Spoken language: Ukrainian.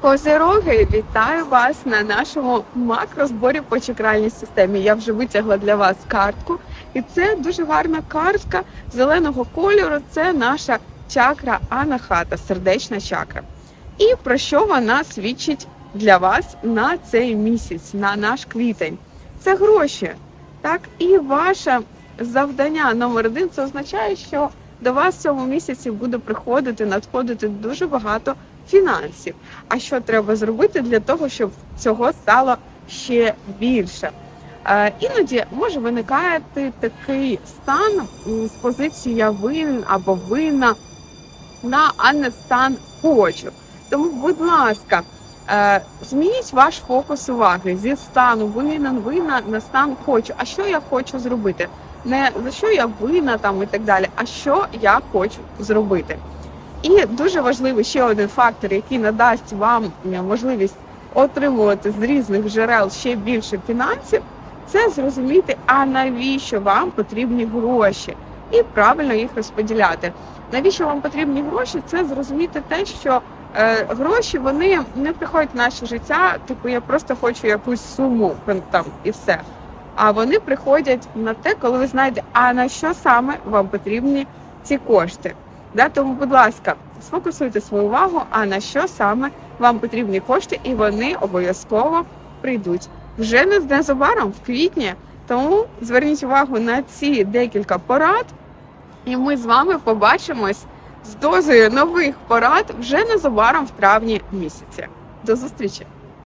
Козироги, вітаю вас на нашому макрозборі по чакральній системі. Я вже витягла для вас картку, і це дуже гарна картка зеленого кольору. Це наша чакра Анахата, сердечна чакра. І про що вона свідчить для вас на цей місяць, на наш квітень? Це гроші. Так, і ваше завдання номер один це означає, що до вас в цьому місяці буде приходити, надходити дуже багато фінансів. А що треба зробити для того, щоб цього стало ще більше? Е, іноді може виникати такий стан з позиції я винен або винна на а не стан хочу. Тому, будь ласка, змініть ваш фокус уваги зі стану винен, винна на стан хочу. А що я хочу зробити? Не за що я винна там і так далі, а що я хочу зробити. І дуже важливий ще один фактор, який надасть вам е, можливість отримувати з різних джерел ще більше фінансів, це зрозуміти, а навіщо вам потрібні гроші, і правильно їх розподіляти. Навіщо вам потрібні гроші? Це зрозуміти те, що е, гроші вони не приходять в наше життя. Типу, я просто хочу якусь суму там і все. А вони приходять на те, коли ви знаєте, а на що саме вам потрібні ці кошти. Да? Тому, будь ласка, сфокусуйте свою увагу, а на що саме вам потрібні кошти, і вони обов'язково прийдуть вже не незабаром, в квітні. Тому зверніть увагу на ці декілька порад, і ми з вами побачимось з дозою нових порад вже незабаром в травні місяці. До зустрічі!